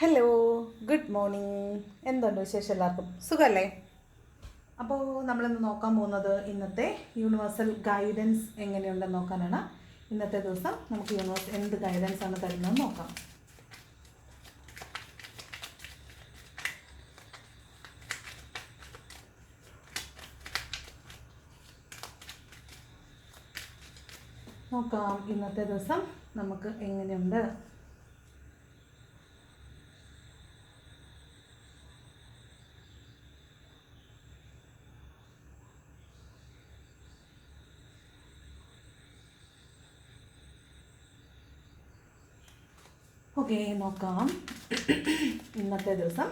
Hello good morning എന്തുണ്ട് വിശേഷം എല്ലാവർക്കും? സുഖമല്ലേ അപ്പോൾ നമ്മളിന്ന് നോക്കാൻ പോകുന്നത് ഇന്നത്തെ യൂണിവേഴ്സൽ ഗൈഡൻസ് എങ്ങനെയുണ്ടെന്ന് നോക്കാനാണ്. ഇന്നത്തെ ദിവസം നമുക്ക് യൂണിവേഴ്സ് എന്ത് ഗൈഡൻസ് ആണ് തരുന്നത് നോക്കാം. നോക്കാം ഇന്നത്തെ ദിവസം നമുക്ക് എങ്ങനെയുണ്ട്. ഓക്കെ നോക്കാം. ഇന്നത്തെ ദിവസം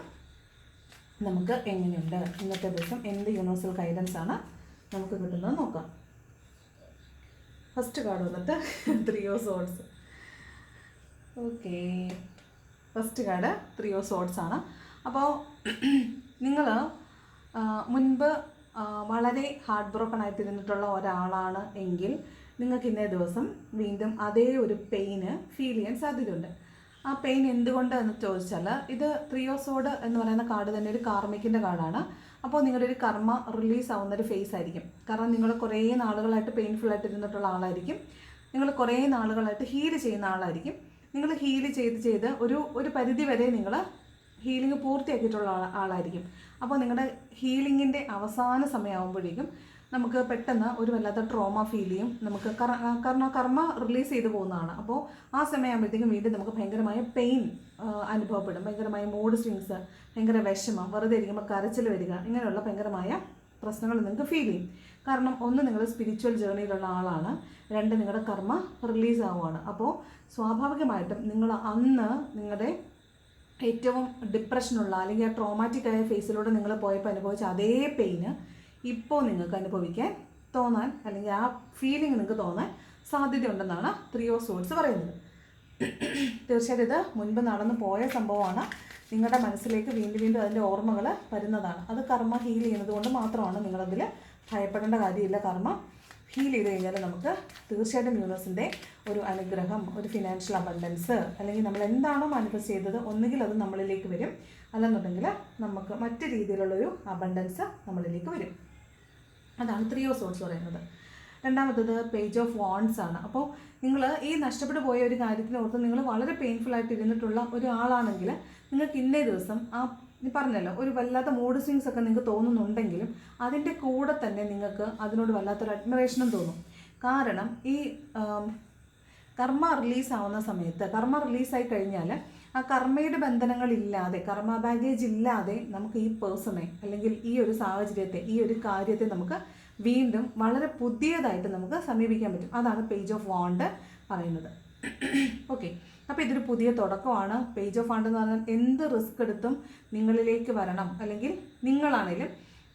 നമുക്ക് എങ്ങനെയുണ്ട്? ഇന്നത്തെ ദിവസം എന്ത് യൂണിവേഴ്സൽ ഗൈഡൻസ് ആണ് നമുക്ക് കിട്ടുന്നത് നോക്കാം. ഫസ്റ്റ് കാർഡ് വന്നിട്ട് three of swords okay first card three of swords ആണ്. അപ്പോൾ നിങ്ങൾ മുൻപ് വളരെ ഹാർട്ട് ബ്രോക്കൺ ആയിത്തിരുന്നിട്ടുള്ള ഒരാളാണ് എങ്കിൽ നിങ്ങൾക്ക് ഇന്നേ ദിവസം വീണ്ടും അതേ ഒരു പെയിന് ഫീൽ ചെയ്യാൻ സാധ്യതയുണ്ട്. ആ പെയിൻ എന്തുകൊണ്ട് എന്ന് ചോദിച്ചാൽ ഇത് ത്രിയോസോഡ് എന്ന് പറയുന്ന കാർഡ് തന്നെ ഒരു കാർമിക്കിന്റെ കാർഡാണ്. അപ്പോൾ നിങ്ങളുടെ ഒരു കർമ്മ റിലീസ് ആവുന്ന ഒരു ഫേസ് ആയിരിക്കും. കാരണം നിങ്ങൾ കുറേ നാളുകളായിട്ട് പെയിൻഫുൾ ആയിട്ട് ഇരുന്നിട്ടുള്ള ആളായിരിക്കും. നിങ്ങൾ കുറേ നാളുകളായിട്ട് ഹീൽ ചെയ്യുന്ന ആളായിരിക്കും. നിങ്ങൾ ഹീൽ ചെയ്ത് ചെയ്ത് ഒരു ഒരു പരിധി വരെ നിങ്ങൾ ഹീലിംഗ് പൂർത്തിയാക്കിയിട്ടുള്ള ആളായിരിക്കും. അപ്പോൾ നിങ്ങളുടെ ഹീലിങ്ങിന്റെ അവസാന സമയമാകുമ്പോഴേക്കും നമുക്ക് പെട്ടെന്ന് ഒരു വല്ലാത്ത ട്രോമ ഫീൽ ചെയ്യും. നമുക്ക് കർണ കർമ്മ റിലീസ് ചെയ്ത് പോകുന്നതാണ്. അപ്പോൾ ആ സമയമാകുമ്പോഴത്തേക്കും വീണ്ടും നമുക്ക് ഭയങ്കരമായ പെയിൻ അനുഭവപ്പെടും. ഭയങ്കരമായ മൂഡ് സ്വിങ്സ് ഭയങ്കര വിഷമം വെറുതെ ഇരിക്കുമ്പോൾ കരച്ചിൽ വരിക ഇങ്ങനെയുള്ള ഭയങ്കരമായ പ്രശ്നങ്ങൾ നിങ്ങൾക്ക് ഫീൽ ചെയ്യും. കാരണം ഒന്ന് നിങ്ങൾ സ്പിരിച്വൽ ജേർണിയിലുള്ള ആളാണ്. രണ്ട് നിങ്ങളുടെ കർമ്മ റിലീസ് ആവുകയാണ് അപ്പോൾ സ്വാഭാവികമായിട്ടും നിങ്ങൾ അന്ന് നിങ്ങളുടെ ഏറ്റവും ഡിപ്രഷനുള്ള അല്ലെങ്കിൽ ആ ട്രോമാറ്റിക് ആയ ഫേസിലൂടെ നിങ്ങൾ പോയപ്പോൾ അനുഭവിച്ച അതേ പെയിന് ഇപ്പോൾ നിങ്ങൾക്ക് അനുഭവിക്കാൻ തോന്നാൻ അല്ലെങ്കിൽ ആ ഫീലിംഗ് നിങ്ങൾക്ക് തോന്നാൻ സാധ്യതയുണ്ടെന്നാണ് ത്രീ ഓ സോൾസ് പറയുന്നത്. തീർച്ചയായിട്ടും ഇത് മുൻപ് നടന്നു പോയ സംഭവമാണ്. നിങ്ങളുടെ മനസ്സിലേക്ക് വീണ്ടും വീണ്ടും അതിന്റെ ഓർമ്മകൾ വരുന്നതാണ്. അത് കർമ്മ ഹീൽ ചെയ്യുന്നത് കൊണ്ട് മാത്രമാണ് നിങ്ങളതിൽ ഭയപ്പെടേണ്ട കാര്യമില്ല. കർമ്മ ഹീൽ ചെയ്ത് കഴിഞ്ഞാൽ നമുക്ക് തീർച്ചയായിട്ടും യൂണിവേഴ്സിന്റെ ഒരു അനുഗ്രഹം ഒരു ഫിനാൻഷ്യൽ അബണ്ടൻസ് അല്ലെങ്കിൽ നമ്മൾ എന്താണോ മാനിഫെസ്റ്റ് ചെയ്തത് ഒന്നുകിൽ അത് നമ്മളിലേക്ക് വരും. അല്ലെന്നുണ്ടെങ്കിൽ നമുക്ക് മറ്റു രീതിയിലുള്ളൊരു അബണ്ടൻസ് നമ്മളിലേക്ക് വരും. അതാണ് ത്രീ ഓഫ് സോൾസ് പറയുന്നത്. രണ്ടാമത്തത് പേജ് ഓഫ് വാൺസ് ആണ്. അപ്പോൾ നിങ്ങൾ ഈ നഷ്ടപ്പെട്ടു പോയ ഒരു കാര്യത്തിന് ഓർത്ത് നിങ്ങൾ വളരെ പെയിൻഫുൾ ആയിട്ട് ഇരുന്നിട്ടുള്ള ഒരാളാണെങ്കിൽ നിങ്ങൾക്ക് ഇന്നേ ദിവസം ആ പറഞ്ഞല്ലോ ഒരു വല്ലാത്ത മൂഡ് സ്വിങ്സ് ഒക്കെ നിങ്ങൾക്ക് തോന്നുന്നുണ്ടെങ്കിലും അതിന്റെ കൂടെ തന്നെ നിങ്ങൾക്ക് അതിനോട് വല്ലാത്തൊരു അഡ്മിറേഷനും തോന്നും. കാരണം ഈ കർമ്മ റിലീസ് ആവുന്ന സമയത്ത് കർമ്മ റിലീസായി കഴിഞ്ഞാൽ ആ കർമ്മയുടെ ബന്ധനങ്ങളില്ലാതെ കർമ്മ ബാഗേജ് ഇല്ലാതെ നമുക്ക് ഈ പേഴ്സണെ അല്ലെങ്കിൽ ഈ ഒരു സാഹചര്യത്തെ ഈ ഒരു കാര്യത്തെ നമുക്ക് വീണ്ടും വളരെ പുതിയതായിട്ട് നമുക്ക് സമീപിക്കാൻ പറ്റും. അതാണ് പേജ് ഓഫ് വാണ്ട് പറയുന്നത്. ഓക്കെ അപ്പോൾ ഇതൊരു പുതിയ തുടക്കമാണ്. പേജ് ഓഫ് വാണ്ട് എന്ന് പറഞ്ഞാൽ എന്ത് റിസ്ക് എടുത്തും നിങ്ങളിലേക്ക് വരണം. അല്ലെങ്കിൽ നിങ്ങളാണേലും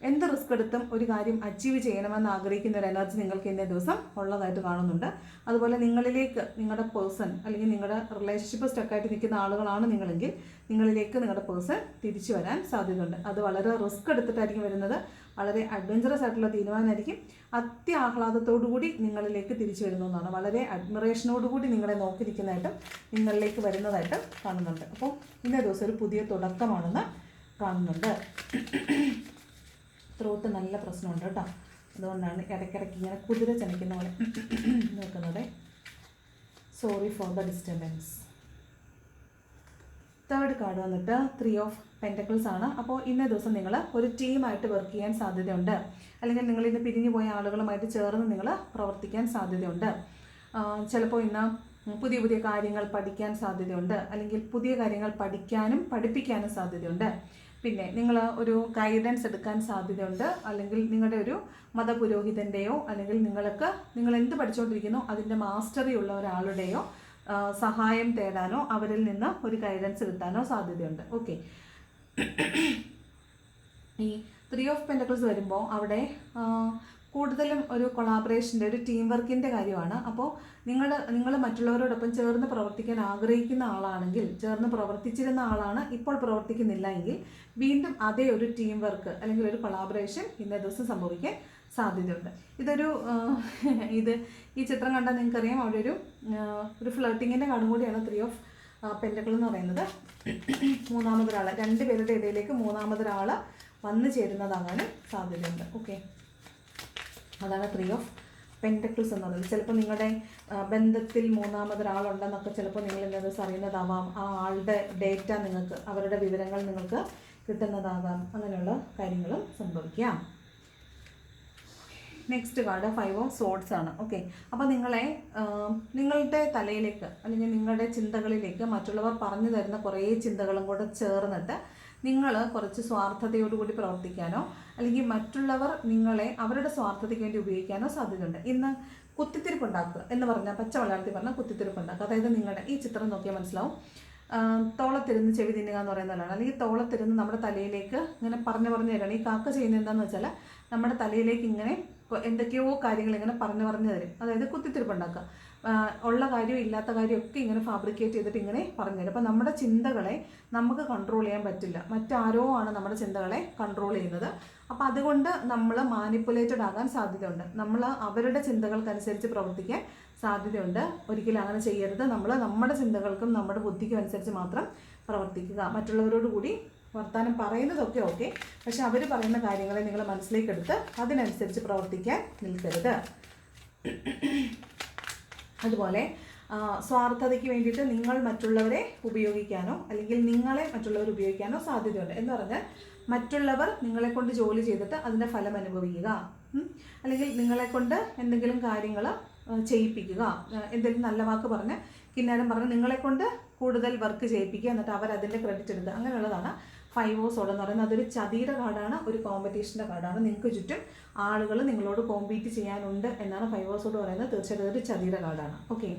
എന്ത് റിസ്ക് എടുത്തും ഒരു കാര്യം അച്ചീവ് ചെയ്യണമെന്ന് ആഗ്രഹിക്കുന്ന ഒരു എനർജി നിങ്ങൾക്ക് ഇന്നേ ദിവസം ഉള്ളതായിട്ട് കാണുന്നുണ്ട്. അതുപോലെ നിങ്ങളിലേക്ക് നിങ്ങളുടെ പേഴ്സൺ അല്ലെങ്കിൽ നിങ്ങളുടെ റിലേഷൻഷിപ്പ് സ്റ്റക്കായിട്ട് നിൽക്കുന്ന ആളുകളാണ് നിങ്ങളെങ്കിൽ നിങ്ങളിലേക്ക് നിങ്ങളുടെ പേഴ്സൺ തിരിച്ചു വരാൻ സാധ്യതയുണ്ട്. അത് വളരെ റിസ്ക് എടുത്തിട്ടായിരിക്കും വരുന്നത്. വളരെ അഡ്വഞ്ചറസ് ആയിട്ടുള്ള തീരുമാനമായിരിക്കും. അത്യാഹ്ലാദത്തോടുകൂടി നിങ്ങളിലേക്ക് തിരിച്ചു വരുന്നതാണ് വളരെ അഡ്മിറേഷനോടുകൂടി നിങ്ങളെ നോക്കിയിരിക്കുന്നതായിട്ടും നിങ്ങളിലേക്ക് വരുന്നതായിട്ടും കാണുന്നുണ്ട്. അപ്പോൾ ഇന്നേ ദിവസം ഒരു പുതിയ തുടക്കമാണെന്ന് കാണുന്നുണ്ട്. ത്രോട്ട് നല്ല പ്രശ്നമുണ്ട് കേട്ടോ. അതുകൊണ്ടാണ് ഇടയ്ക്കിടയ്ക്ക് ഇങ്ങനെ കുതിര ചനയ്ക്കുന്ന പോലെ നോക്കുന്നത്. Sorry for the disturbance third card വന്നിട്ട് ത്രീ ഓഫ് പെന്റക്കിൾസ് ആണ്. അപ്പോൾ ഇന്നേ ദിവസം നിങ്ങൾ ഒരു ടീമായിട്ട് വർക്ക് ചെയ്യാൻ സാധ്യതയുണ്ട്. അല്ലെങ്കിൽ നിങ്ങൾ ഇന്ന് പിരിഞ്ഞു പോയ ആളുകളുമായിട്ട് ചേർന്ന് നിങ്ങൾ പ്രവർത്തിക്കാൻ സാധ്യതയുണ്ട്. ചിലപ്പോൾ ഇന്ന് പുതിയ പുതിയ കാര്യങ്ങൾ പഠിക്കാൻ സാധ്യതയുണ്ട്. അല്ലെങ്കിൽ പുതിയ കാര്യങ്ങൾ പഠിക്കാനും പഠിപ്പിക്കാനും സാധ്യതയുണ്ട്. പിന്നെ നിങ്ങൾ ഒരു ഗൈഡൻസ് എടുക്കാൻ സാധ്യതയുണ്ട്. അല്ലെങ്കിൽ നിങ്ങളുടെ ഒരു മതപുരോഹിതന്റെയോ അല്ലെങ്കിൽ നിങ്ങൾക്ക് നിങ്ങൾ എന്ത് പഠിച്ചുകൊണ്ടിരിക്കുന്നു അതിന്റെ മാസ്റ്ററി ഉള്ള ഒരാളുടെയോ സഹായം തേടാനോ അവരിൽ നിന്ന് ഒരു ഗൈഡൻസ് കിട്ടാനോ സാധ്യതയുണ്ട്. ഓക്കെ ഈ ത്രീ ഓഫ് പെന്റക്കിൾസ് വരുമ്പോൾ അവിടെ കൂടുതലും ഒരു കൊളാബറേഷന്റെ ഒരു ടീം വർക്കിന്റെ കാര്യമാണ്. അപ്പോൾ നിങ്ങൾ നിങ്ങൾ മറ്റുള്ളവരോടൊപ്പം ചേർന്ന് പ്രവർത്തിക്കാൻ ആഗ്രഹിക്കുന്ന ആളാണെങ്കിൽ ചേർന്ന് പ്രവർത്തിച്ചിരുന്ന ആളാണ് ഇപ്പോൾ പ്രവർത്തിക്കുന്നില്ല എങ്കിൽ വീണ്ടും അതേ ഒരു ടീം വർക്ക് അല്ലെങ്കിൽ ഒരു കൊളാബറേഷൻ ഇന്നേ ദിവസം സംഭവിക്കാൻ സാധ്യതയുണ്ട്. ഇതൊരു ഇത് ഈ ചിത്രം കണ്ടാൽ നിങ്ങൾക്കറിയാം. അവിടെ ഒരു ഒരു ഫ്ലോട്ടിങ്ങിന്റെ കാർഡും കൂടിയാണ് ത്രീ ഓഫ് പെന്റക്കിൾ എന്ന് പറയുന്നത്. മൂന്നാമതൊരാൾ രണ്ട് പേരുടെ ഇടയിലേക്ക് മൂന്നാമതൊരാൾ വന്നു ചേരുന്നതാകാനും സാധ്യതയുണ്ട്. ഓക്കെ അതാണ് ത്രീ ഓഫ് പെന്റക്കിൾസ് എന്ന് പറയുന്നത് ചിലപ്പോൾ നിങ്ങളുടെ ബന്ധത്തിൽ മൂന്നാമതൊരാളുണ്ടെന്നൊക്കെ ചിലപ്പോൾ നിങ്ങൾ ഇന്ന അറിയുന്നതാവാം. ആ ആളുടെ ഡേറ്റ നിങ്ങൾക്ക് അവരുടെ വിവരങ്ങൾ നിങ്ങൾക്ക് കിട്ടുന്നതാകാം. അങ്ങനെയുള്ള കാര്യങ്ങൾ സംഭവിക്കാം. Next card five of swords ആണ്. ഓക്കെ അപ്പോൾ നിങ്ങളെ നിങ്ങളുടെ തലയിലേക്ക് അല്ലെങ്കിൽ നിങ്ങളുടെ ചിന്തകളിലേക്ക് മറ്റുള്ളവർ പറഞ്ഞു തരുന്ന കുറേ ചിന്തകളും കൂടെ ചേർന്നിട്ട് നിങ്ങൾ കുറച്ച് സ്വാർത്ഥതയോടുകൂടി പ്രവർത്തിക്കാനോ അല്ലെങ്കിൽ മറ്റുള്ളവർ നിങ്ങളെ അവരുടെ സ്വാർത്ഥതയ്ക്ക് വേണ്ടി ഉപയോഗിക്കാനോ സാധ്യതയുണ്ട്. ഇന്ന് കുത്തിത്തിരിപ്പുണ്ടാക്കുക എന്ന് പറഞ്ഞാൽ പച്ച മലയാളത്തിൽ പറഞ്ഞാൽ കുത്തിത്തിരിപ്പുണ്ടാക്കുക. അതായത് നിങ്ങളുടെ ഈ ചിത്രം നോക്കിയാൽ മനസ്സിലാവും. തോളത്തിരുന്ന് ചെവി തിന്നുക എന്ന് പറയുന്നതാണ് അല്ലെങ്കിൽ തോളത്തിരുന്ന് നമ്മുടെ തലയിലേക്ക് ഇങ്ങനെ പറഞ്ഞു പറഞ്ഞു തരണം ഈ കാക്ക ചെയ്യുന്നത് എന്താണെന്ന് വെച്ചാൽ നമ്മുടെ തലയിലേക്ക് ഇങ്ങനെ എന്തൊക്കെയോ കാര്യങ്ങൾ ഇങ്ങനെ പറഞ്ഞു പറഞ്ഞു തരും. അതായത് കുത്തിത്തിരിപ്പുണ്ടാക്കുക ഉള്ള കാര്യവും ഇല്ലാത്ത കാര്യവും ഒക്കെ ഇങ്ങനെ ഫാബ്രിക്കേറ്റ് ചെയ്തിട്ട് ഇങ്ങനെ പറഞ്ഞു തരും. അപ്പം നമ്മുടെ ചിന്തകളെ നമുക്ക് കൺട്രോൾ ചെയ്യാൻ പറ്റില്ല. മറ്റാരോ ആണ് നമ്മുടെ ചിന്തകളെ കൺട്രോൾ ചെയ്യുന്നത്. അപ്പം അതുകൊണ്ട് നമ്മൾ മാനിപ്പുലേറ്റഡ് ആകാൻ സാധ്യതയുണ്ട്. നമ്മൾ അവരുടെ ചിന്തകൾക്കനുസരിച്ച് പ്രവർത്തിക്കാൻ സാധ്യതയുണ്ട്. ഒരിക്കലും അങ്ങനെ ചെയ്യരുത്. നമ്മൾ നമ്മുടെ ചിന്തകൾക്കും നമ്മുടെ ബുദ്ധിക്കും അനുസരിച്ച് മാത്രം പ്രവർത്തിക്കുക. മറ്റുള്ളവരോട് കൂടി വർത്തമാനം പറയുന്നതൊക്കെ ഓക്കെ. പക്ഷെ അവർ പറയുന്ന കാര്യങ്ങളെ നിങ്ങൾ മനസ്സിലേക്ക് എടുത്ത് അതിനനുസരിച്ച് പ്രവർത്തിക്കാൻ നിൽക്കരുത്. അതുപോലെ സ്വാർത്ഥതയ്ക്ക് വേണ്ടിയിട്ട് നിങ്ങൾ മറ്റുള്ളവരെ ഉപയോഗിക്കാനോ അല്ലെങ്കിൽ നിങ്ങളെ മറ്റുള്ളവർ ഉപയോഗിക്കാനോ സാധ്യതയുണ്ട്. എന്ന് പറഞ്ഞാൽ മറ്റുള്ളവർ നിങ്ങളെ കൊണ്ട് ജോലി ചെയ്തിട്ട് അതിന്റെ ഫലം അനുഭവിക്കുക. അല്ലെങ്കിൽ നിങ്ങളെ കൊണ്ട് എന്തെങ്കിലും കാര്യങ്ങൾ ചെയ്യിപ്പിക്കുക. എന്തെങ്കിലും നല്ല വാക്ക് പറഞ്ഞ് കിന്നാരം പറഞ്ഞ് നിങ്ങളെ കൊണ്ട് കൂടുതൽ വർക്ക് ചെയ്യിപ്പിക്കുക എന്നിട്ട് അവർ അതിന്റെ ക്രെഡിറ്റ് എടുക്കുക അങ്ങനെയുള്ളതാണ് ഫൈവ് ഓ സോഡ് എന്ന് പറയുന്നത് അതൊരു ചതിയുടെ കാർഡാണ് ഒരു കോമ്പറ്റീഷന്റെ കാർഡാണ് നിങ്ങൾക്ക് ചുറ്റും ആളുകൾ നിങ്ങളോട് കോമ്പീറ്റ് ചെയ്യാനുണ്ട് എന്നാണ് ഫൈവ് ഓ സോഡ് പറയുന്നത്. തീർച്ചയായിട്ടും അതൊരു ചതിയുടെ കാർഡാണ് ഓക്കെ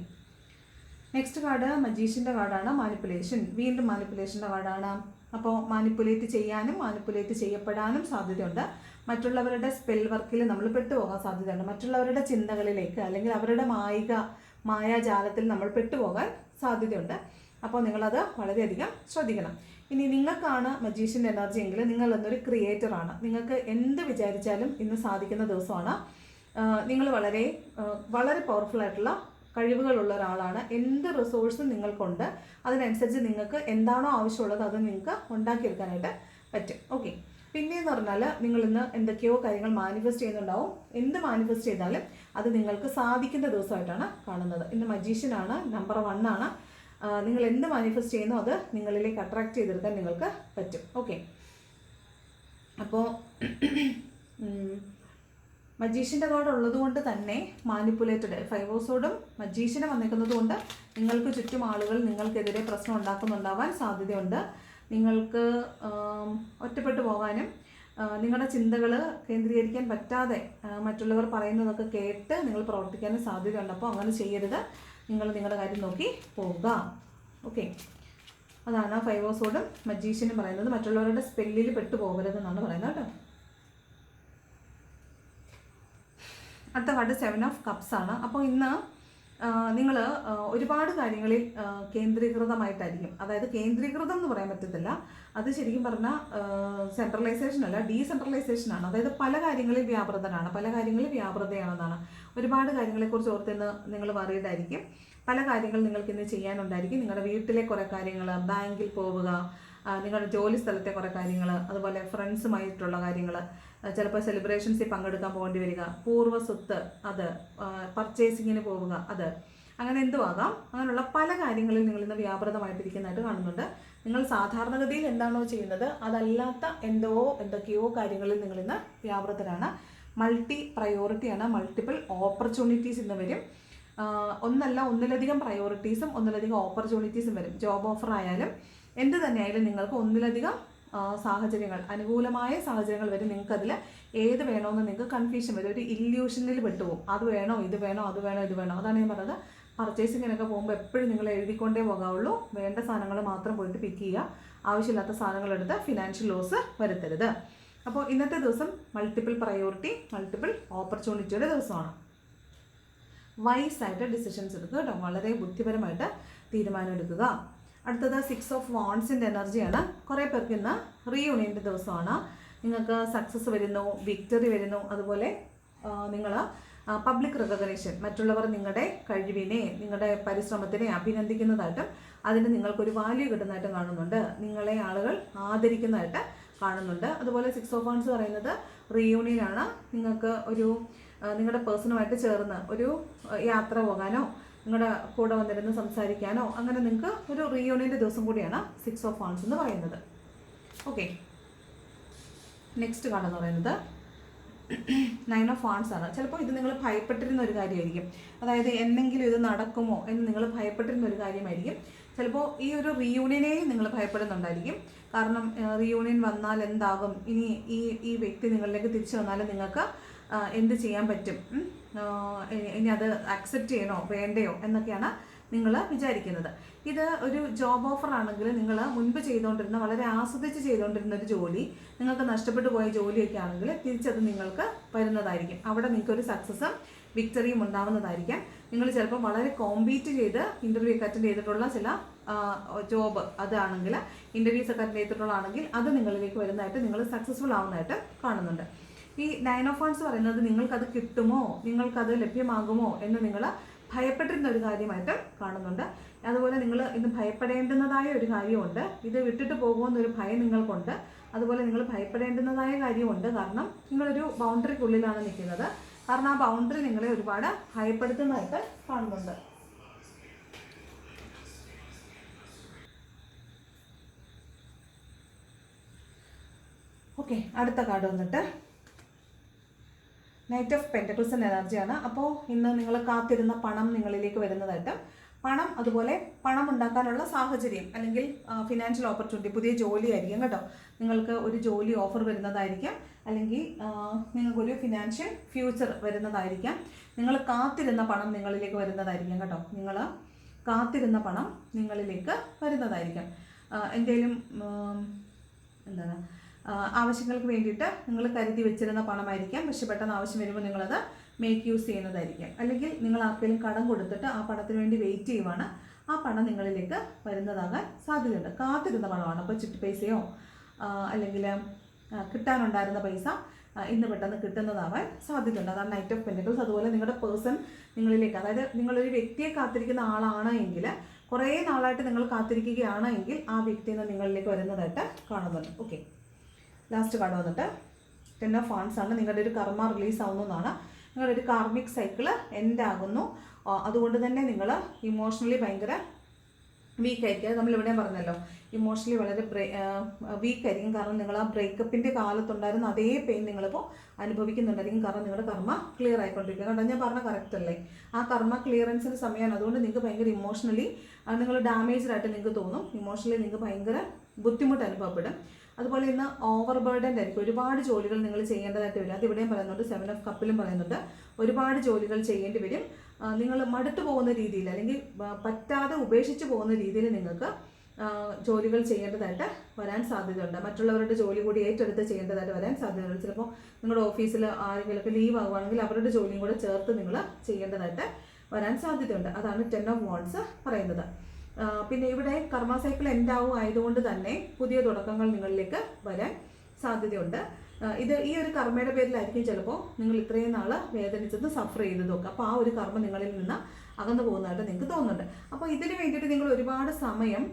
നെക്സ്റ്റ് കാർഡ് മജീഷ്യന്റെ കാർഡാണ് മാനിപ്പുലേഷൻ വീണ്ടും മാനിപ്പുലേഷന്റെ കാർഡാണ് അപ്പോൾ മാനിപ്പുലേറ്റ് ചെയ്യാനും മാനിപ്പുലേറ്റ് ചെയ്യപ്പെടാനും സാധ്യതയുണ്ട്. മറ്റുള്ളവരുടെ സ്പെൽ വർക്കിൽ നമ്മൾ പെട്ടുപോകാൻ സാധ്യതയുണ്ട്. മറ്റുള്ളവരുടെ ചിന്തകളിലേക്ക് അല്ലെങ്കിൽ അവരുടെ മായിക മായാജാലത്തിൽ നമ്മൾ പെട്ടുപോകാൻ സാധ്യതയുണ്ട്. അപ്പോൾ നിങ്ങളത് വളരെയധികം ശ്രദ്ധിക്കണം. ഇനി നിങ്ങൾക്കാണ് മജീഷ്യന്റെ എനർജി എങ്കിൽ നിങ്ങൾ എന്നൊരു ക്രിയേറ്ററാണ് നിങ്ങൾക്ക് എന്ത് വിചാരിച്ചാലും ഇന്ന് സാധിക്കുന്ന ദിവസമാണ്. നിങ്ങൾ വളരെ വളരെ പവർഫുൾ ആയിട്ടുള്ള കഴിവുകളുള്ള ഒരാളാണ്. എന്ത് റിസോഴ്സും നിങ്ങൾക്കുണ്ട് അതിനനുസരിച്ച് നിങ്ങൾക്ക് എന്താണോ ആവശ്യമുള്ളത് അത് നിങ്ങൾക്ക് ഉണ്ടാക്കിയെടുക്കാനായിട്ട് പറ്റും. ഓക്കെ പിന്നെയെന്ന് പറഞ്ഞാൽ നിങ്ങൾ ഇന്ന് എന്തൊക്കെയോ കാര്യങ്ങൾ മാനിഫെസ്റ്റ് ചെയ്യുന്നുണ്ടാവും. എന്ത് മാനിഫെസ്റ്റ് ചെയ്താലും അത് നിങ്ങൾക്ക് സാധിക്കുന്ന ദിവസമായിട്ടാണ് കാണുന്നത്. ഇന്ന് മജീഷ്യനാണ് നമ്പർ വൺ ആണ്. നിങ്ങൾ എന്ത് മാനിഫെസ്റ്റ് ചെയ്യുന്നോ അത് നിങ്ങളിലേക്ക് അട്രാക്ട് ചെയ്തെടുക്കാൻ നിങ്ങൾക്ക് പറ്റും. ഓക്കെ അപ്പോൾ മജീഷ്യന്റെ കാർഡ് ഉള്ളത് കൊണ്ട് തന്നെ മാനിപ്പുലേറ്റഡ് ഫൈവോസോടും മജീഷ്യനെ വന്നിരിക്കുന്നത് കൊണ്ട് നിങ്ങൾക്ക് ചുറ്റും ആളുകൾ നിങ്ങൾക്കെതിരെ പ്രശ്നം ഉണ്ടാക്കുന്നുണ്ടാവാൻ സാധ്യതയുണ്ട്. നിങ്ങൾക്ക് ഒറ്റപ്പെട്ടു പോകാനും നിങ്ങളുടെ ചിന്തകൾ കേന്ദ്രീകരിക്കാൻ പറ്റാതെ മറ്റുള്ളവർ പറയുന്നതൊക്കെ കേട്ട് നിങ്ങൾ പ്രവർത്തിക്കാനും സാധ്യതയുണ്ട്. അപ്പോൾ അങ്ങനെ ചെയ്യരുത്. നിങ്ങൾ നിങ്ങളുടെ കാര്യം നോക്കി പോവുക. ഓക്കെ അതാണ് ഫൈവോസോടും മജീഷ്യനും പറയുന്നത് മറ്റുള്ളവരുടെ സ്പെല്ലിൽ പെട്ടു പോകരുതെന്നാണ് പറയുന്നത് കേട്ടോ. അടുത്ത കാർഡ് സെവൻ ഓഫ് കപ്സ് ആണ്. അപ്പോൾ ഇന്ന് നിങ്ങൾ ഒരുപാട് കാര്യങ്ങളിൽ കേന്ദ്രീകൃതമായിട്ടായിരിക്കും. അതായത് കേന്ദ്രീകൃതം എന്ന് പറയാൻ പറ്റത്തില്ല. അത് ശരിക്കും പറഞ്ഞാൽ സെൻട്രലൈസേഷൻ അല്ല ഡീസെൻട്രലൈസേഷൻ ആണ്. അതായത് പല കാര്യങ്ങളിൽ വ്യാപൃതനാണ് പല കാര്യങ്ങളിൽ വ്യാപൃതയാണെന്നാണ്. ഒരുപാട് കാര്യങ്ങളെക്കുറിച്ച് ഓർത്ത് ഇന്ന് നിങ്ങൾ വറിയതായിരിക്കും പല കാര്യങ്ങൾ നിങ്ങൾക്ക് ഇന്ന് ചെയ്യാനുണ്ടായിരിക്കും. നിങ്ങളുടെ വീട്ടിലെ കുറേ കാര്യങ്ങൾ ബാങ്കിൽ പോവുക നിങ്ങളുടെ ജോലി സ്ഥലത്തെ കുറേ കാര്യങ്ങൾ അതുപോലെ ഫ്രണ്ട്സുമായിട്ടുള്ള കാര്യങ്ങൾ ചിലപ്പോൾ സെലിബ്രേഷൻസിൽ പങ്കെടുക്കാൻ പോകേണ്ടി വരിക. പൂർവ സ്വത്ത് അത് പർച്ചേസിങ്ങിന് പോവുക അത്. അങ്ങനെ എന്തുവാകാം? അങ്ങനെയുള്ള പല കാര്യങ്ങളിൽ നിങ്ങൾ ഇന്ന് വ്യാപൃതമായിട്ടിരിക്കുന്നതായിട്ട് കാണുന്നുണ്ട്. നിങ്ങൾ സാധാരണഗതിയിൽ എന്താണോ ചെയ്യുന്നത്? അതല്ലാത്ത എന്തോ എന്തൊക്കെയോ കാര്യങ്ങളിൽ നിങ്ങൾ ഇന്ന് വ്യാപൃതരാണ് മൾട്ടി പ്രയോറിറ്റിയാണ് മൾട്ടിപ്പിൾ ഓപ്പർച്യൂണിറ്റീസ് ഇന്ന് വരും. ഒന്നല്ല ഒന്നിലധികം പ്രയോറിറ്റീസും ഒന്നിലധികം ഓപ്പർച്യൂണിറ്റീസും വരും. ജോബ് ഓഫർ ആയാലും എന്ത് തന്നെയായാലും നിങ്ങൾക്ക് ഒന്നിലധികം സാഹചര്യങ്ങൾ അനുകൂലമായ സാഹചര്യങ്ങൾ വരും. നിങ്ങൾക്കതിൽ ഏത് വേണമെന്ന് നിങ്ങൾക്ക് കൺഫ്യൂഷൻ വരും. ഒരു ഇല്യൂഷനിൽ പെട്ടുപോകും അത് വേണോ ഇത് വേണോ അത് വേണോ ഇത് വേണോ. അതാണ് ഞാൻ പറഞ്ഞത്. പർച്ചേസിങ്ങിനൊക്കെ പോകുമ്പോൾ എപ്പോഴും നിങ്ങൾ എഴുതിക്കൊണ്ടേ പോകാവുള്ളൂ. വേണ്ട സാധനങ്ങൾ മാത്രം പോയിട്ട് പിക്ക് ചെയ്യുക. ആവശ്യമില്ലാത്ത സാധനങ്ങൾ എടുത്ത് ഫിനാൻഷ്യൽ ലോസ് വരുത്തരുത്. അപ്പോൾ ഇന്നത്തെ ദിവസം മൾട്ടിപ്പിൾ പ്രയോറിറ്റി മൾട്ടിപ്പിൾ ഓപ്പർച്യൂണിറ്റിയുടെ ദിവസമാണ്. വൈസായിട്ട് ഡിസിഷൻസ് എടുക്കുക കേട്ടോ. വളരെ ബുദ്ധിപരമായിട്ട് തീരുമാനം എടുക്കുക. അടുത്തത് സിക്സ് ഓഫ് വാൺസിന്റെ എനർജിയാണ് കുറേ പേർക്ക് ഇന്ന് റീയൂണിയന്റെ ദിവസമാണ്. നിങ്ങൾക്ക് സക്സസ് വരുന്നു വിക്ടറി വരുന്നു. അതുപോലെ നിങ്ങൾ പബ്ലിക് റെക്കഗ്നേഷൻ മറ്റുള്ളവർ നിങ്ങളുടെ കഴിവിനെ നിങ്ങളുടെ പരിശ്രമത്തിനെ അഭിനന്ദിക്കുന്നതായിട്ടും അതിന് നിങ്ങൾക്കൊരു വാല്യൂ കിട്ടുന്നതായിട്ടും കാണുന്നുണ്ട്. നിങ്ങളെ ആളുകൾ ആദരിക്കുന്നതായിട്ട് കാണുന്നുണ്ട്. അതുപോലെ സിക്സ് ഓഫ് വൺസ് പറയുന്നത് റീയൂണിയനാണ് നിങ്ങൾക്ക് ഒരു നിങ്ങളുടെ പേഴ്സണുമായിട്ട് ചേർന്ന് ഒരു യാത്ര പോകാനോ നിങ്ങളുടെ കൂടെ വന്നിരുന്ന് സംസാരിക്കാനോ അങ്ങനെ നിങ്ങൾക്ക് ഒരു റീയൂണിയന്റെ ദിവസം കൂടിയാണ് സിക്സ് ഓഫ് വൺസ് എന്ന് പറയുന്നത്. ഓക്കെ നെക്സ്റ്റ് കാർഡെന്ന് പറയുന്നത് നയൻ ഓഫ് വാൺസ് ആണ്. ചിലപ്പോൾ ഇത് നിങ്ങൾ ഭയപ്പെട്ടിരുന്ന ഒരു കാര്യമായിരിക്കും. അതായത് എന്തെങ്കിലും ഇത് നടക്കുമോ എന്ന് നിങ്ങൾ ഭയപ്പെട്ടിരുന്ന ഒരു കാര്യമായിരിക്കും. ചിലപ്പോൾ ഈ ഒരു റീയൂണിയനെയും നിങ്ങൾ ഭയപ്പെടുന്നുണ്ടായിരിക്കും. കാരണം റീയൂണിയൻ വന്നാൽ എന്താകും? ഇനി ഈ ഈ വ്യക്തി നിങ്ങളിലേക്ക് തിരിച്ചു വന്നാൽ നിങ്ങൾക്ക് എന്ത് ചെയ്യാൻ പറ്റും? ഇനി- അത് അക്സെപ്റ്റ് ചെയ്യണോ? വേണ്ടയോ? എന്നൊക്കെയാണ് നിങ്ങൾ വിചാരിക്കുന്നത്. ഇത് ഒരു ജോബ് ഓഫർ ആണെങ്കിൽ നിങ്ങൾ മുൻപ് ചെയ്തുകൊണ്ടിരുന്ന വളരെ ആസ്വദിച്ച് ചെയ്തുകൊണ്ടിരുന്ന ഒരു ജോലി നിങ്ങൾക്ക് നഷ്ടപ്പെട്ടു പോയ ജോലിയൊക്കെ ആണെങ്കിൽ തിരിച്ചത് നിങ്ങൾക്ക് വരുന്നതായിരിക്കും. അവിടെ നിങ്ങൾക്ക് ഒരു സക്സസും വിക്ടറിയും ഉണ്ടാവുന്നതായിരിക്കാം. നിങ്ങൾ ചിലപ്പോൾ വളരെ കോമ്പീറ്റ് ചെയ്ത് ഇന്റർവ്യൂ ഒക്കെ അറ്റൻഡ് ചെയ്തിട്ടുള്ള ചില ജോബ് അതാണെങ്കിൽ ഇന്റർവ്യൂസ് ഒക്കെ അറ്റൻഡ് ചെയ്തിട്ടുള്ളതാണെങ്കിൽ അത് നിങ്ങളിലേക്ക് വരുന്നതായിട്ട് നിങ്ങൾ സക്സസ്ഫുൾ ആവുന്നതായിട്ട് കാണുന്നുണ്ട്. ഈ നയൻ ഓഫ് വൺസ് പറയുന്നത് നിങ്ങൾക്കത് കിട്ടുമോ? നിങ്ങൾക്കത് ലഭ്യമാകുമോ എന്ന് നിങ്ങൾ ഭയപ്പെട്ടിരുന്ന ഒരു കാര്യമായിട്ട് കാണുന്നുണ്ട്. അതുപോലെ നിങ്ങൾ ഇന്ന് ഭയപ്പെടേണ്ടുന്നതായ ഒരു കാര്യമുണ്ട്. ഇത് വിട്ടിട്ട് പോകുമെന്നൊരു ഭയം നിങ്ങൾക്കുണ്ട്. അതുപോലെ നിങ്ങൾ ഭയപ്പെടേണ്ടുന്നതായ കാര്യമുണ്ട്. കാരണം നിങ്ങളൊരു ബൗണ്ടറിക്കുള്ളിലാണ് നിൽക്കുന്നത്. കാരണം ആ ബൗണ്ടറി നിങ്ങളെ ഒരുപാട് ഭയപ്പെടുത്തുന്നതായിട്ട് കാണുന്നുണ്ട്. ഓക്കെ അടുത്ത കാർഡ് വന്നിട്ട് നൈറ്റ് ഓഫ് പെന്റക്കിൾസ് എനർജിയാണ് അപ്പോൾ ഇന്ന് നിങ്ങൾ കാത്തിരുന്ന പണം നിങ്ങളിലേക്ക് വരുന്നതായിട്ട് പണം അതുപോലെ പണം ഉണ്ടാക്കാനുള്ള സാഹചര്യം അല്ലെങ്കിൽ ഫിനാൻഷ്യൽ ഓപ്പർച്യൂണിറ്റി പുതിയ ജോലി ആയിരിക്കും കേട്ടോ. നിങ്ങൾക്ക് ഒരു ജോലി ഓഫർ വരുന്നതായിരിക്കാം. അല്ലെങ്കിൽ നിങ്ങൾക്കൊരു ഫിനാൻഷ്യൽ ഫ്യൂച്ചർ വരുന്നതായിരിക്കാം. നിങ്ങൾ കാത്തിരുന്ന പണം നിങ്ങളിലേക്ക് വരുന്നതായിരിക്കും കേട്ടോ. നിങ്ങൾ കാത്തിരുന്ന പണം നിങ്ങളിലേക്ക് വരുന്നതായിരിക്കാം. എന്തേലും എന്താണ്? ആവശ്യങ്ങൾക്ക് വേണ്ടിയിട്ട് നിങ്ങൾ കരുതി വെച്ചിരുന്ന പണമായിരിക്കാം. പക്ഷെ പെട്ടെന്ന് ആവശ്യം വരുമ്പോൾ നിങ്ങളത് മേക്ക് യൂസ് ചെയ്യുന്നതായിരിക്കാം. അല്ലെങ്കിൽ നിങ്ങൾ ആർക്കെങ്കിലും കടം കൊടുത്തിട്ട് ആ പണത്തിന് വേണ്ടി വെയിറ്റ് ചെയ്യുവാണ്. ആ പണം നിങ്ങളിലേക്ക് വരുന്നതാകാൻ സാധ്യതയുണ്ട്. കാത്തിരുന്ന പണമാണ്. അപ്പോൾ ചിട്ടി പൈസയോ അല്ലെങ്കിൽ കിട്ടാനുണ്ടായിരുന്ന പൈസ ഇന്ന് പെട്ടെന്ന് കിട്ടുന്നതാവാൻ സാധ്യതയുണ്ട്. അതാണ് നൈറ്റ് ഓഫ് പെന്റിക്കൽസ് അതുപോലെ നിങ്ങളുടെ പേഴ്സൺ നിങ്ങളിലേക്ക് അതായത് നിങ്ങളൊരു വ്യക്തിയെ കാത്തിരിക്കുന്ന ആളാണ് എങ്കിൽ കുറേ നാളായിട്ട് നിങ്ങൾ കാത്തിരിക്കുകയാണ് എങ്കിൽ ആ വ്യക്തി നിങ്ങളിലേക്ക് വരുന്നതായിട്ട് കാണുന്നുണ്ട്. ഓക്കെ ലാസ്റ്റ് കാർഡ് വന്നിട്ട് ടെൻ ഓഫ് ഫാൻസ് ആണ്. നിങ്ങളുടെ ഒരു കർമ്മ റിലീസ് ആവുന്നതാണ്. നിങ്ങളുടെ ഒരു കാർമിക് സൈക്കിൾ എൻഡ് ആകുന്നു. അതുകൊണ്ട് തന്നെ നിങ്ങൾ ഇമോഷണലി ഭയങ്കര വീക്ക് ആയിരിക്കും. നമ്മളിവിടെ പറഞ്ഞല്ലോ ഇമോഷണലി വളരെ വീക്ക് ആയിരിക്കും. കാരണം നിങ്ങൾ ആ ബ്രേക്കപ്പിന്റെ കാലത്തുണ്ടായിരുന്ന അതേ പെയിൻ നിങ്ങളിപ്പോൾ അനുഭവിക്കുന്നുണ്ടായിരിക്കും. കാരണം നിങ്ങളുടെ കർമ്മ ക്ലിയർ ആയിക്കൊണ്ടിരിക്കുക കണ്ടോ? ഞാൻ പറഞ്ഞ കറക്റ്റ് അല്ലേ? ആ കർമ്മ ക്ലിയറൻസിന് സമയമാണ്. അതുകൊണ്ട് നിങ്ങൾക്ക് ഭയങ്കര ഇമോഷണലി നിങ്ങൾ ഡാമേജ്ഡ് ആയിട്ട് നിങ്ങൾക്ക് തോന്നും. ഇമോഷണലി നിങ്ങൾക്ക് ഭയങ്കര ബുദ്ധിമുട്ട് അനുഭവപ്പെടും. അതുപോലെ ഇന്ന് ഓവർ ബേർഡൻ ആയിരിക്കും. ഒരുപാട് ജോലികൾ നിങ്ങൾ ചെയ്യേണ്ടതായിട്ട് വരും. അത് ഇവിടെയും പറയുന്നുണ്ട്. സെവൻ ഓഫ് കപ്പിലും പറയുന്നുണ്ട്. ഒരുപാട് ജോലികൾ ചെയ്യേണ്ടി വരും. നിങ്ങൾ മടുത്തു പോകുന്ന രീതിയിൽ അല്ലെങ്കിൽ പറ്റാതെ ഉപേക്ഷിച്ച് പോകുന്ന രീതിയിൽ നിങ്ങൾക്ക് ജോലികൾ ചെയ്യേണ്ടതായിട്ട് വരാൻ സാധ്യതയുണ്ട്. മറ്റുള്ളവരുടെ ജോലി കൂടി ഏറ്റെടുത്ത് ചെയ്യേണ്ടതായിട്ട് വരാൻ സാധ്യതയുണ്ട്. ചിലപ്പോൾ നിങ്ങളുടെ ഓഫീസിൽ ആരെങ്കിലുമൊക്കെ ലീവ് ആകുവാണെങ്കിൽ അവരുടെ ജോലിയും കൂടെ ചേർത്ത് നിങ്ങൾ ചെയ്യേണ്ടതായിട്ട് വരാൻ സാധ്യതയുണ്ട്. അതാണ് ടെൻ ഓഫ് വോൺസ് പറയുന്നത്. പിന്നെ ഇവിടെ കർമ്മ സൈക്കിൾ എൻഡ് ആവും ആയതുകൊണ്ട് തന്നെ പുതിയ തുടക്കങ്ങൾ നിങ്ങളിലേക്ക് വരാൻ സാധ്യതയുണ്ട്. ഇത് ഈ ഒരു കർമ്മയുടെ പേരിലായിരിക്കും ചിലപ്പോൾ നിങ്ങൾ ഇത്രയും നാൾ വേദനിച്ചത് സഫർ ചെയ്തതൊക്കെ അപ്പോൾ ആ ഒരു കർമ്മ നിങ്ങളിൽ നിന്ന് അകന്നു പോകുന്നതായിട്ട് നിങ്ങൾക്ക് തോന്നുന്നുണ്ട്. അപ്പോൾ ഇതിന് വേണ്ടിയിട്ട് നിങ്ങൾ ഒരുപാട് സമയം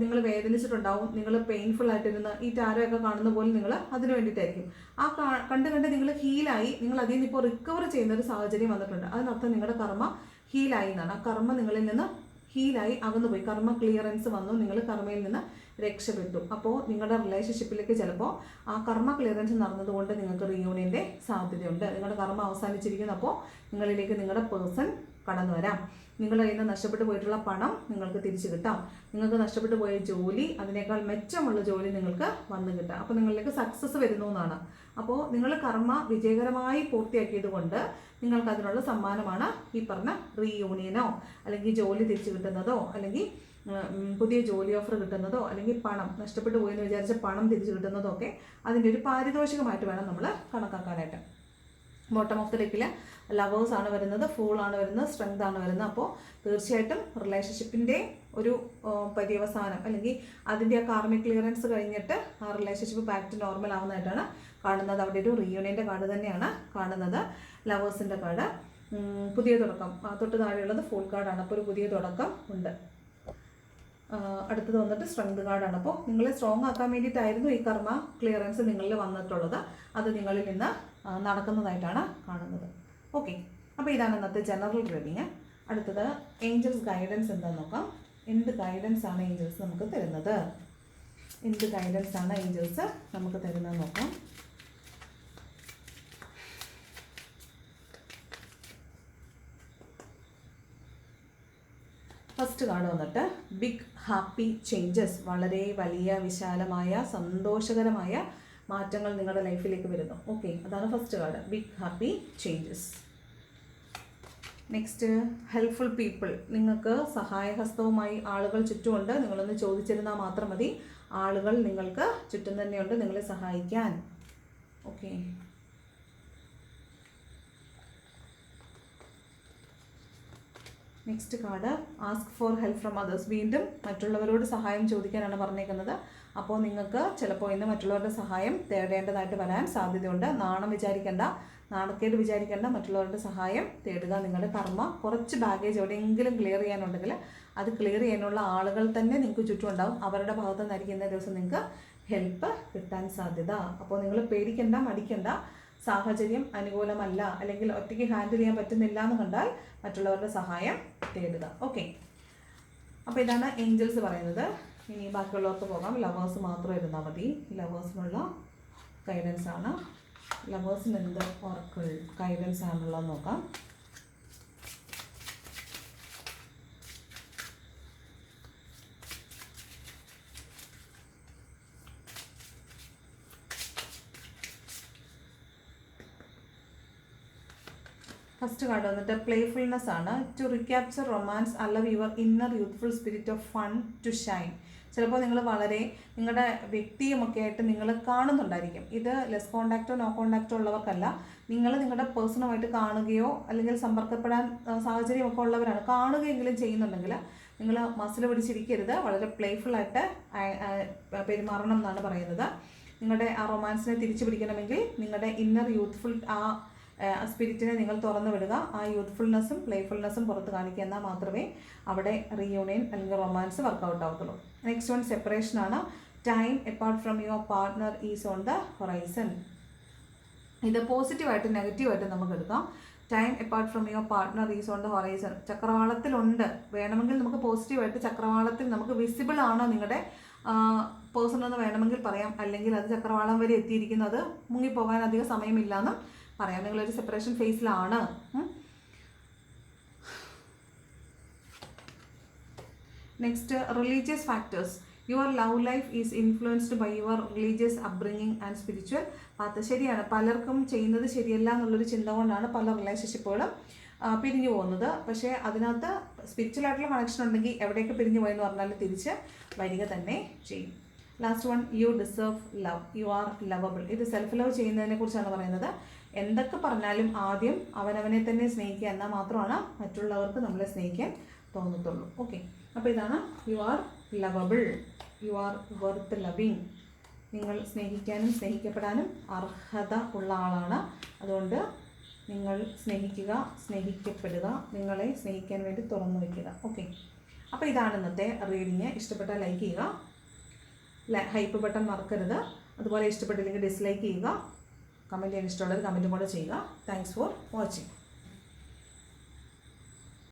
നിങ്ങൾ വേദനിച്ചിട്ടുണ്ടാവും നിങ്ങൾ പെയിൻഫുൾ ആയിട്ടിരുന്ന് ഈ ടാരമൊക്കെ കാണുന്ന പോലെ നിങ്ങൾ അതിന് വേണ്ടിയിട്ടായിരിക്കും. ആ കണ്ട് കണ്ട് നിങ്ങൾ ഹീലായി നിങ്ങൾ അതിൽ നിന്ന് ഇപ്പോൾ റിക്കവർ ചെയ്യുന്ന ഒരു സാഹചര്യം വന്നിട്ടുണ്ട്. അതിനർത്ഥം നിങ്ങളുടെ കർമ്മ ഹീലായി എന്നാണ്. ആ കർമ്മ നിങ്ങളിൽ നിന്ന് ഹീലായി അകന്നു പോയി കർമ്മ ക്ലിയറൻസ് വന്നു. നിങ്ങൾ കർമ്മയിൽ നിന്ന് രക്ഷപ്പെട്ടു. അപ്പോൾ നിങ്ങളുടെ റിലേഷൻഷിപ്പിലേക്ക് ചിലപ്പോൾ ആ കർമ്മ ക്ലിയറൻസ് നടന്നതുകൊണ്ട് നിങ്ങൾക്ക് റിയൂണിയന്റെ സാധ്യതയുണ്ട്. നിങ്ങളുടെ കർമ്മ അവസാനിച്ചിരിക്കുന്നു. അപ്പോൾ നിങ്ങളിലേക്ക് നിങ്ങളുടെ പേഴ്സൺ കടന്നു വരാം. നിങ്ങളുടെ കയ്യിൽ നിന്ന് നഷ്ടപ്പെട്ടു പോയിട്ടുള്ള പണം നിങ്ങൾക്ക് തിരിച്ചു കിട്ടാം. നിങ്ങൾക്ക് നഷ്ടപ്പെട്ടു പോയ ജോലി അതിനേക്കാൾ മെച്ചമുള്ള ജോലി നിങ്ങൾക്ക് വന്നു കിട്ടാം. അപ്പോൾ നിങ്ങളിലേക്ക് സക്സസ് വരുന്നു എന്നാണ് അപ്പോൾ നിങ്ങൾ കർമ്മ വിജയകരമായി പൂർത്തിയാക്കിയത് കൊണ്ട് നിങ്ങൾക്ക് അതിനുള്ള സമ്മാനമാണ് ഈ പറഞ്ഞ റീയൂണിയനോ അല്ലെങ്കിൽ ജോലി തിരിച്ചു കിട്ടുന്നതോ അല്ലെങ്കിൽ പുതിയ ജോലി ഓഫർ കിട്ടുന്നതോ അല്ലെങ്കിൽ പണം നഷ്ടപ്പെട്ടു പോയെന്ന് വിചാരിച്ച പണം തിരിച്ചു കിട്ടുന്നതോ ഒക്കെ അതിന്റെ ഒരു പാരിതോഷികമായിട്ട് വേണം നമ്മൾ കണക്കാക്കാനായിട്ട്. ബോട്ടം ഓഫ് ദ ലെക്കിൽ ലവേഴ്സ് ആണ് വരുന്നത് ഫൂൾ ആണ് വരുന്നത് സ്ട്രെങ്ത് ആണ് വരുന്നത്. അപ്പോൾ തീർച്ചയായിട്ടും റിലേഷൻഷിപ്പിന്റെ ഒരു പര്യവസാനം അല്ലെങ്കിൽ അതിന്റെ ആ കാർമിക് ക്ലിയറൻസ് കഴിഞ്ഞിട്ട് ആ റിലേഷൻഷിപ്പ് ബാക്ക് ടു നോർമൽ ആവുന്നതായിട്ടാണ് കാണുന്നത്. അവിടെ ഒരു റീയൂണിയന്റെ കാർഡ് തന്നെയാണ് കാണുന്നത്. ലവേഴ്സിന്റെ കാർഡ്. പുതിയ തുടക്കം. തൊട്ട് താഴെയുള്ളത് ഫുൾ കാർഡാണ് അപ്പോൾ ഒരു പുതിയ തുടക്കം ഉണ്ട്. അടുത്തത് വന്നിട്ട് സ്ട്രെങ്ത് കാർഡാണ് അപ്പോൾ നിങ്ങളെ സ്ട്രോങ് ആക്കാൻ വേണ്ടിയിട്ടായിരുന്നു ഈ കർമ്മ ക്ലിയറൻസ് നിങ്ങളിൽ വന്നിട്ടുള്ളത്. അത് നിങ്ങളിൽ നിന്ന് നടക്കുന്നതായിട്ടാണ് കാണുന്നത്. ഓക്കെ അപ്പോൾ ഇതാണ് ഇന്നത്തെ ജനറൽ റീഡിങ് അടുത്തത് ഏഞ്ചൽസ് ഗൈഡൻസ് എന്താണെന്ന് നോക്കാം. എന്ത് ഗൈഡൻസ് ആണ് ഏഞ്ചൽസ് നമുക്ക് തരുന്നത്. എന്ത് ഗൈഡൻസ് ആണ് ഏഞ്ചൽസ് നമുക്ക് തരുന്നത് നോക്കാം. ഫസ്റ്റ് കാർഡ് വന്നിട്ട് ബിഗ് ഹാപ്പി ചേഞ്ചസ് വളരെ വലിയ വിശാലമായ സന്തോഷകരമായ മാറ്റങ്ങൾ നിങ്ങളുടെ ലൈഫിലേക്ക് വരുന്നു. ഓക്കെ അതാണ് first card big happy changes next helpful people നിങ്ങൾക്ക് സഹായഹസ്തവുമായി ആളുകൾ ചുറ്റുമുണ്ട്. നിങ്ങളൊന്ന് ചോദിച്ചിരുന്നാൽ മാത്രം മതി. ആളുകൾ നിങ്ങൾക്ക് ചുറ്റും തന്നെയുണ്ട് നിങ്ങളെ സഹായിക്കാൻ. Okay next card ask for help from others വീണ്ടും മറ്റുള്ളവരോട് സഹായം ചോദിക്കാനാണ് പറഞ്ഞേക്കുന്നത്. അപ്പോൾ നിങ്ങൾക്ക് ചിലപ്പോൾ ഇന്ന് മറ്റുള്ളവരുടെ സഹായം തേടേണ്ടതായിട്ട് വരാൻ സാധ്യതയുണ്ട്. നാണം വിചാരിക്കേണ്ട നാണക്കേട് വിചാരിക്കേണ്ട മറ്റുള്ളവരുടെ സഹായം തേടുക. നിങ്ങളുടെ കർമ്മ കുറച്ച് ബാഗേജ് എവിടെയെങ്കിലും ക്ലിയർ ചെയ്യാനുണ്ടെങ്കിൽ അത് ക്ലിയർ ചെയ്യാനുള്ള ആളുകൾ തന്നെ നിങ്ങൾക്ക് ചുറ്റും ഉണ്ടാവും അവരുടെ ഭാഗത്തു നിന്നായിരിക്കുന്ന ദിവസം നിങ്ങൾക്ക് ഹെൽപ്പ് കിട്ടാൻ സാധ്യത. അപ്പോൾ നിങ്ങൾ പേടിക്കണ്ട മടിക്കണ്ട. സാഹചര്യം അനുകൂലമല്ല. അല്ലെങ്കിൽ ഒറ്റയ്ക്ക് ഹാൻഡിൽ ചെയ്യാൻ പറ്റുന്നില്ല എന്ന് കണ്ടാൽ മറ്റുള്ളവരുടെ സഹായം തേടുക. ഓക്കെ അപ്പോൾ ഇതാണ് ഏഞ്ചൽസ് പറയുന്നത്. ഇനി ബാക്കിയുള്ളവർക്ക് പോകാം. ലവേഴ്സ് മാത്രം ഇരുന്നാൽ മതി. ലവേഴ്സിനുള്ള ഗൈഡൻസ് ആണ്. ലവേഴ്സിന് എന്ത് ഓർക്കിൾ ഗൈഡൻസ് ആണുള്ളത് നോക്കാം. ഫസ്റ്റ് കാർഡ് വന്നിട്ട് പ്ലേഫുൾനെസ് ആണ് ടു റിക്യാപ്ചർ റൊമാൻസ് അല്ല your inner youthful spirit of fun to shine ചിലപ്പോൾ നിങ്ങൾ വളരെ നിങ്ങളുടെ വ്യക്തിയുമൊക്കെ ആയിട്ട് നിങ്ങൾ കാണുന്നുണ്ടായിരിക്കും. ഇത് ലെസ് കോണ്ടാക്റ്റോ നോ കോണ്ടാക്റ്റോ ഉള്ളവർക്കല്ല. നിങ്ങൾ നിങ്ങളുടെ പേഴ്സണുമായിട്ട് കാണുകയോ അല്ലെങ്കിൽ സമ്പർക്കപ്പെടാൻ സാഹചര്യമൊക്കെ ഉള്ളവരാണ്. കാണുകയെങ്കിലും ചെയ്യുന്നുണ്ടെങ്കിൽ നിങ്ങൾ മസിൽ പിടിച്ചിരിക്കരുത്. വളരെ പ്ലേഫുള്ളായിട്ട് പെരുമാറണം എന്നാണ് പറയുന്നത്. നിങ്ങളുടെ ആ റൊമാൻസിനെ തിരിച്ചു പിടിക്കണമെങ്കിൽ നിങ്ങളുടെ ഇന്നർ യൂത്ത്ഫുൾ ആ സ്പിരിറ്റിനെ നിങ്ങൾ തുറന്നു വിടുക. ആ യൂത്ത്ഫുൾനെസ്സും പ്ലേഫുൾനെസ്സും പുറത്ത് കാണിക്കുക എന്നാൽ മാത്രമേ അവിടെ റീയൂണിയൻ അല്ലെങ്കിൽ റൊമാൻസ് വർക്കൗട്ട് ആവത്തുള്ളൂ. നെക്സ്റ്റ് വൺ സെപ്പറേഷൻ ആണ്. Time apart from your partner is on the horizon ഇത് പോസിറ്റീവായിട്ട് നെഗറ്റീവായിട്ട് നമുക്ക് എടുക്കാം. Time apart from your partner is on the horizon ചക്രവാളത്തിലുണ്ട് വേണമെങ്കിൽ നമുക്ക് പോസിറ്റീവായിട്ട് ചക്രവാളത്തിൽ നമുക്ക് വിസിബിൾ ആണോ നിങ്ങളുടെ പേഴ്സൺ എന്ന് വേണമെങ്കിൽ പറയാം. അല്ലെങ്കിൽ അത് ചക്രവാളം വരെ എത്തിയിരിക്കുന്നത് മുങ്ങിപ്പോകാൻ അധികം സമയമില്ലാന്ന് പറയാം നിങ്ങളൊരു separation ഫേസിലാണ് next religious factors your love life is influenced by your religious upbringing and spiritual അത് ശരിയാണ്. പലർക്കും ചെയ്യുന്നത് ശരിയല്ല എന്നുള്ളൊരു ചിന്ത കൊണ്ടാണ് പല റിലേഷൻഷിപ്പുകളും പിരിഞ്ഞു പോകുന്നത്. പക്ഷേ അതിനകത്ത് സ്പിരിച്വൽ ആയിട്ടുള്ള കണക്ഷൻ ഉണ്ടെങ്കിൽ എവിടെയൊക്കെ പിരിഞ്ഞു പോയെന്ന് പറഞ്ഞാൽ തിരിച്ച് വരിക തന്നെ ചെയ്യും. Last one you deserve love you are lovable ഇത് സെൽഫ് ലവ് ചെയ്യുന്നതിനെ കുറിച്ചാണ് പറയുന്നത്. എന്തൊക്കെ പറഞ്ഞാലും ആദ്യം അവനവനെ തന്നെ സ്നേഹിക്കുക എന്നാൽ മാത്രമാണ് മറ്റുള്ളവർക്ക് നമ്മളെ സ്നേഹിക്കാൻ തോന്നത്തുള്ളൂ. ഓക്കെ അപ്പോൾ ഇതാണ് you are lovable you are worth loving നിങ്ങൾ സ്നേഹിക്കാനും സ്നേഹിക്കപ്പെടാനും അർഹത ഉള്ള ആളാണ്. അതുകൊണ്ട് നിങ്ങൾ സ്നേഹിക്കുക സ്നേഹിക്കപ്പെടുക നിങ്ങളെ സ്നേഹിക്കാൻ വേണ്ടി തുറന്നു വയ്ക്കുക ഓക്കെ അപ്പോൾ ഇതാണ് ഇന്നത്തെ റീഡിങ് ഇഷ്ടപ്പെട്ടാൽ ലൈക്ക് ചെയ്യുക. ഹൈപ്പ് ബട്ടൺ മറക്കരുത്. അതുപോലെ ഇഷ്ടപ്പെട്ടില്ലെങ്കിൽ ഡിസ്ലൈക്ക് ചെയ്യുക. കമന്റ് ചെയ്യാൻ ഇഷ്ടമുള്ളത് കമന്റും കൂടെ ചെയ്യുക. Thanks for watching